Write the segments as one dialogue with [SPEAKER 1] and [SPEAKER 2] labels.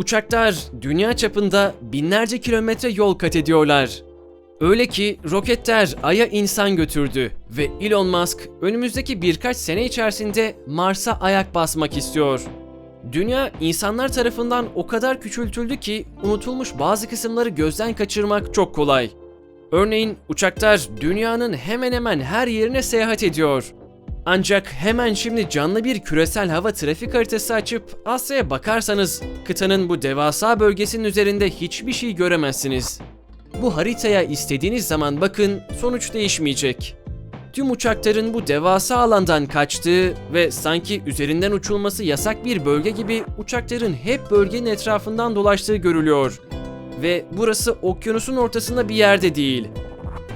[SPEAKER 1] Uçaklar dünya çapında binlerce kilometre yol kat ediyorlar. Öyle ki roketler Ay'a insan götürdü ve Elon Musk önümüzdeki birkaç sene içerisinde Mars'a ayak basmak istiyor. Dünya insanlar tarafından o kadar küçültüldü ki unutulmuş bazı kısımları gözden kaçırmak çok kolay. Örneğin uçaklar dünyanın hemen hemen her yerine seyahat ediyor. Ancak hemen şimdi canlı bir küresel hava trafik haritası açıp Asya'ya bakarsanız kıtanın bu devasa bölgesinin üzerinde hiçbir şey göremezsiniz. Bu haritaya istediğiniz zaman bakın sonuç değişmeyecek. Tüm uçakların bu devasa alandan kaçtığı ve sanki üzerinden uçulması yasak bir bölge gibi uçakların hep bölgenin etrafından dolaştığı görülüyor. Ve burası okyanusun ortasında bir yerde değil.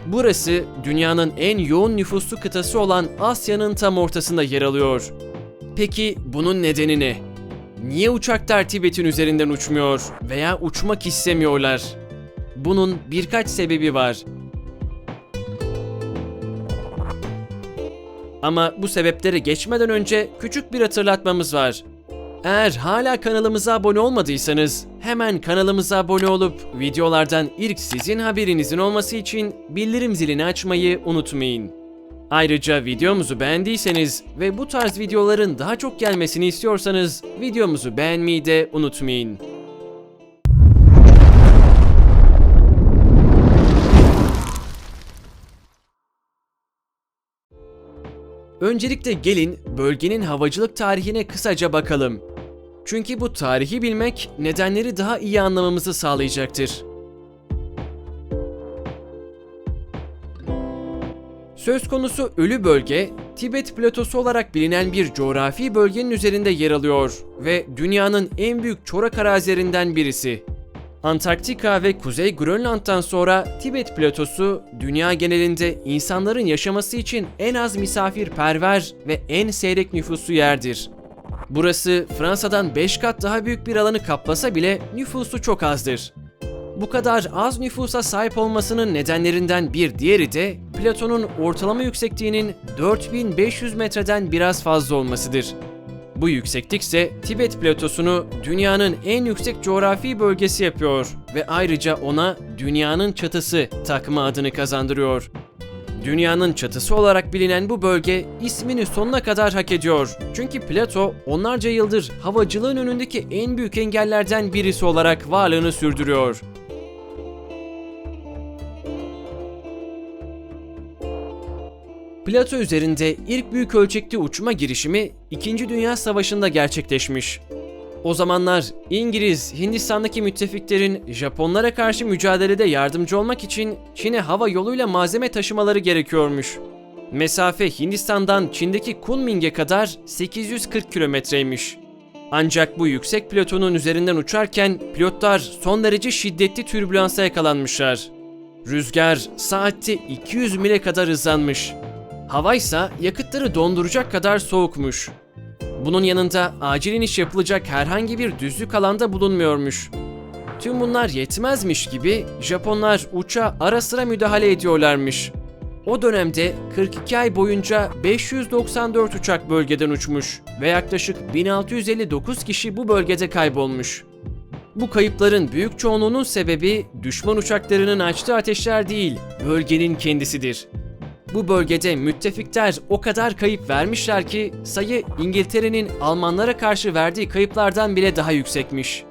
[SPEAKER 1] Burası dünyanın en yoğun nüfuslu kıtası olan Asya'nın tam ortasında yer alıyor. Peki bunun nedeni ne? Niye uçaklar Tibet'in üzerinden uçmuyor veya uçmak istemiyorlar? Bunun birkaç sebebi var. Ama bu sebeplere geçmeden önce küçük bir hatırlatmamız var. Eğer hala kanalımıza abone olmadıysanız hemen kanalımıza abone olup videolardan ilk sizin haberinizin olması için bildirim zilini açmayı unutmayın. Ayrıca videomuzu beğendiyseniz ve bu tarz videoların daha çok gelmesini istiyorsanız videomuzu beğenmeyi de unutmayın. Öncelikle gelin bölgenin havacılık tarihine kısaca bakalım. Çünkü bu tarihi bilmek nedenleri daha iyi anlamamızı sağlayacaktır. Söz konusu ölü bölge, Tibet platosu olarak bilinen bir coğrafi bölgenin üzerinde yer alıyor ve dünyanın en büyük çorak arazilerinden birisi. Antarktika ve Kuzey Grönland'dan sonra Tibet platosu dünya genelinde insanların yaşaması için en az misafirperver ve en seyrek nüfuslu yerdir. Burası Fransa'dan 5 kat daha büyük bir alanı kaplasa bile nüfusu çok azdır. Bu kadar az nüfusa sahip olmasının nedenlerinden bir diğeri de Platon'un ortalama yüksekliğinin 4500 metreden biraz fazla olmasıdır. Bu yükseklik ise Tibet platosunu dünyanın en yüksek coğrafi bölgesi yapıyor ve ayrıca ona dünyanın çatısı takma adını kazandırıyor. Dünyanın çatısı olarak bilinen bu bölge ismini sonuna kadar hak ediyor. Çünkü Plato onlarca yıldır havacılığın önündeki en büyük engellerden birisi olarak varlığını sürdürüyor. Plato üzerinde ilk büyük ölçekli uçma girişimi 2. Dünya Savaşı'nda gerçekleşmiş. O zamanlar İngiliz, Hindistan'daki müttefiklerin Japonlara karşı mücadelede yardımcı olmak için Çin'e hava yoluyla malzeme taşımaları gerekiyormuş. Mesafe Hindistan'dan Çin'deki Kunming'e kadar 840 kilometreymiş. Ancak bu yüksek platonun üzerinden uçarken pilotlar son derece şiddetli türbülansa yakalanmışlar. Rüzgar saatte 200 mile kadar hızlanmış. Hava ise yakıtları donduracak kadar soğukmuş. Bunun yanında acil iniş yapılacak herhangi bir düzlük alanda bulunmuyormuş. Tüm bunlar yetmezmiş gibi Japonlar uçağa ara sıra müdahale ediyorlarmış. O dönemde 42 ay boyunca 594 uçak bölgeden uçmuş ve yaklaşık 1659 kişi bu bölgede kaybolmuş. Bu kayıpların büyük çoğunluğunun sebebi düşman uçaklarının açtığı ateşler değil, bölgenin kendisidir. Bu bölgede müttefikler o kadar kayıp vermişler ki sayı İngiltere'nin Almanlara karşı verdiği kayıplardan bile daha yüksekmiş.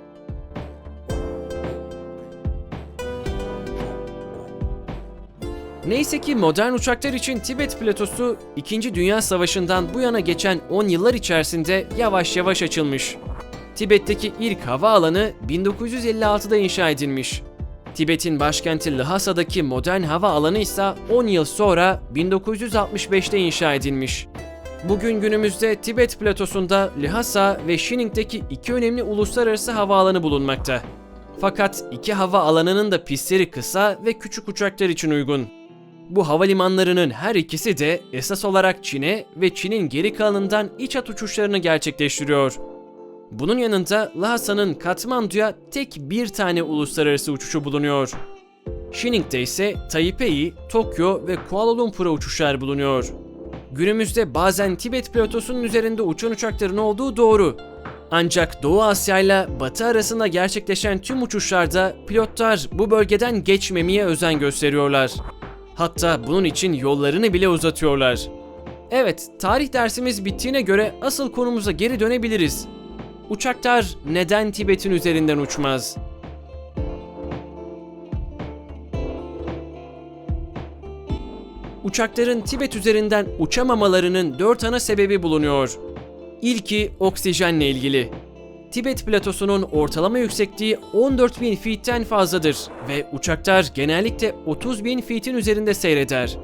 [SPEAKER 1] Neyse ki modern uçaklar için Tibet platosu 2. Dünya Savaşı'ndan bu yana geçen 10 yıllar içerisinde yavaş yavaş açılmış. Tibet'teki ilk havaalanı 1956'da inşa edilmiş. Tibet'in başkenti Lhasa'daki modern hava alanı ise 10 yıl sonra 1965'te inşa edilmiş. Bugün günümüzde Tibet platosunda Lhasa ve Shining'deki iki önemli uluslararası havaalanı bulunmakta. Fakat iki hava alanının da pistleri kısa ve küçük uçaklar için uygun. Bu havalimanlarının her ikisi de esas olarak Çin'e ve Çin'in geri kalanından iç hat uçuşlarını gerçekleştiriyor. Bunun yanında Lhasa'nın Katmandu'ya tek bir tane uluslararası uçuşu bulunuyor. Shining'de ise Taipei, Tokyo ve Kuala Lumpur'a uçuşlar bulunuyor. Günümüzde bazen Tibet platosunun üzerinde uçan uçakların olduğu doğru. Ancak Doğu Asya ile Batı arasında gerçekleşen tüm uçuşlarda pilotlar bu bölgeden geçmemeye özen gösteriyorlar. Hatta bunun için yollarını bile uzatıyorlar. Evet, tarih dersimiz bittiğine göre asıl konumuza geri dönebiliriz. Uçaklar neden Tibet'in üzerinden uçmaz? Uçakların Tibet üzerinden uçamamalarının dört ana sebebi bulunuyor. İlki oksijenle ilgili. Tibet platosunun ortalama yüksekliği 14.000 feet'ten fazladır ve uçaklar genellikle 30.000 feet'in üzerinde seyreder.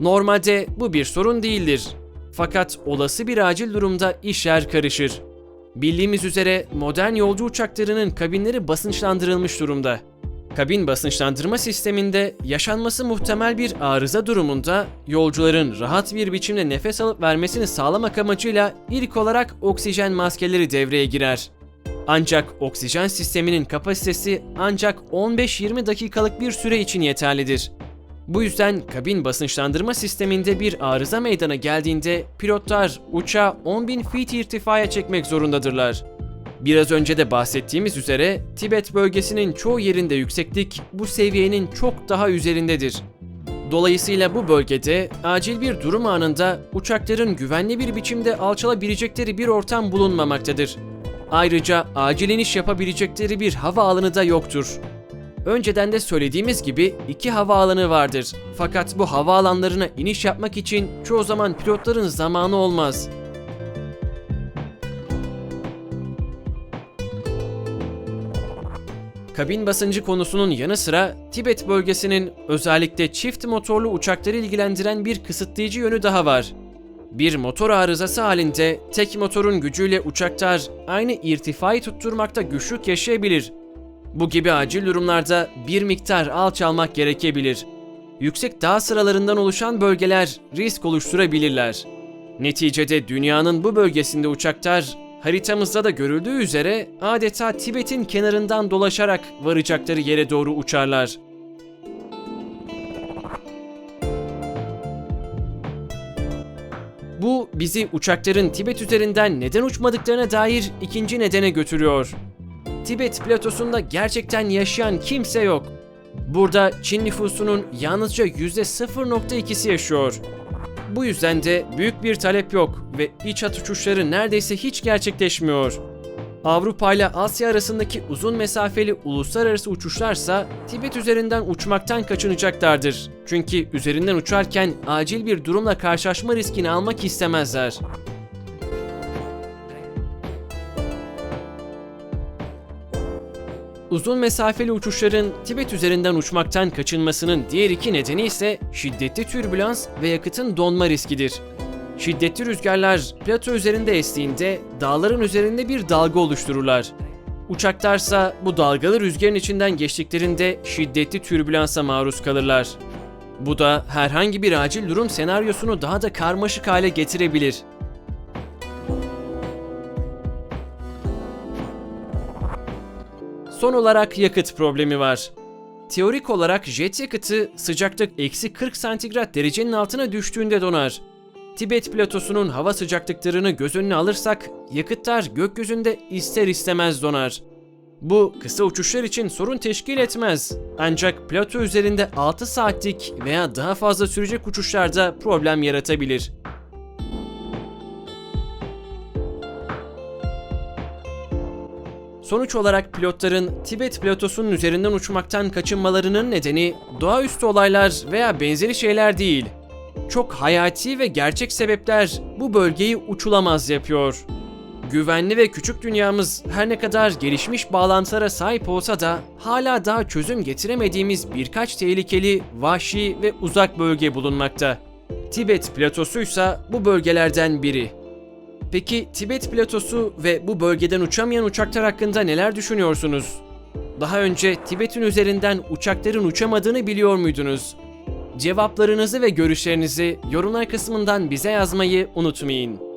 [SPEAKER 1] Normalde bu bir sorun değildir. Fakat olası bir acil durumda işler karışır. Bildiğimiz üzere modern yolcu uçaklarının kabinleri basınçlandırılmış durumda. Kabin basınçlandırma sisteminde yaşanması muhtemel bir arıza durumunda yolcuların rahat bir biçimde nefes alıp vermesini sağlamak amacıyla ilk olarak oksijen maskeleri devreye girer. Ancak oksijen sisteminin kapasitesi ancak 15-20 dakikalık bir süre için yeterlidir. Bu yüzden kabin basınçlandırma sisteminde bir arıza meydana geldiğinde pilotlar uçağı 10.000 feet irtifaya çekmek zorundadırlar. Biraz önce de bahsettiğimiz üzere Tibet bölgesinin çoğu yerinde yükseklik bu seviyenin çok daha üzerindedir. Dolayısıyla bu bölgede acil bir durum anında uçakların güvenli bir biçimde alçalabilecekleri bir ortam bulunmamaktadır. Ayrıca acil iniş yapabilecekleri bir hava alanı da yoktur. Önceden de söylediğimiz gibi iki havaalanı vardır. Fakat bu havaalanlarına iniş yapmak için çoğu zaman pilotların zamanı olmaz. Kabin basıncı konusunun yanı sıra Tibet bölgesinin özellikle çift motorlu uçakları ilgilendiren bir kısıtlayıcı yönü daha var. Bir motor arızası halinde tek motorun gücüyle uçaklar aynı irtifayı tutturmakta güçlük yaşayabilir. Bu gibi acil durumlarda bir miktar alçalmak gerekebilir. Yüksek dağ sıralarından oluşan bölgeler risk oluşturabilirler. Neticede dünyanın bu bölgesinde uçaklar haritamızda da görüldüğü üzere adeta Tibet'in kenarından dolaşarak varacakları yere doğru uçarlar. Bu bizi uçakların Tibet üzerinden neden uçmadıklarına dair ikinci nedene götürüyor. Tibet platosunda gerçekten yaşayan kimse yok. Burada Çin nüfusunun yalnızca %0.2'si yaşıyor. Bu yüzden de büyük bir talep yok ve iç hat uçuşları neredeyse hiç gerçekleşmiyor. Avrupa ile Asya arasındaki uzun mesafeli uluslararası uçuşlarsa Tibet üzerinden uçmaktan kaçınacaklardır. Çünkü üzerinden uçarken acil bir durumla karşılaşma riskini almak istemezler. Uzun mesafeli uçuşların Tibet üzerinden uçmaktan kaçınmasının diğer iki nedeni ise şiddetli türbülans ve yakıtın donma riskidir. Şiddetli rüzgarlar plato üzerinde estiğinde dağların üzerinde bir dalga oluştururlar. Uçaklarsa bu dalgalı rüzgarın içinden geçtiklerinde şiddetli türbülansa maruz kalırlar. Bu da herhangi bir acil durum senaryosunu daha da karmaşık hale getirebilir. Son olarak yakıt problemi var. Teorik olarak jet yakıtı sıcaklık eksi 40 santigrat derecenin altına düştüğünde donar. Tibet platosunun hava sıcaklıklarını göz önüne alırsak yakıtlar gökyüzünde ister istemez donar. Bu kısa uçuşlar için sorun teşkil etmez. Ancak plato üzerinde 6 saatlik veya daha fazla sürecek uçuşlarda problem yaratabilir. Sonuç olarak pilotların Tibet platosunun üzerinden uçmaktan kaçınmalarının nedeni doğaüstü olaylar veya benzeri şeyler değil. Çok hayati ve gerçek sebepler bu bölgeyi uçulamaz yapıyor. Güvenli ve küçük dünyamız her ne kadar gelişmiş bağlantılara sahip olsa da hala daha çözüm getiremediğimiz birkaç tehlikeli, vahşi ve uzak bölge bulunmakta. Tibet platosuysa bu bölgelerden biri. Peki Tibet platosu ve bu bölgeden uçamayan uçaklar hakkında neler düşünüyorsunuz? Daha önce Tibet'in üzerinden uçakların uçamadığını biliyor muydunuz? Cevaplarınızı ve görüşlerinizi yorumlar kısmından bize yazmayı unutmayın.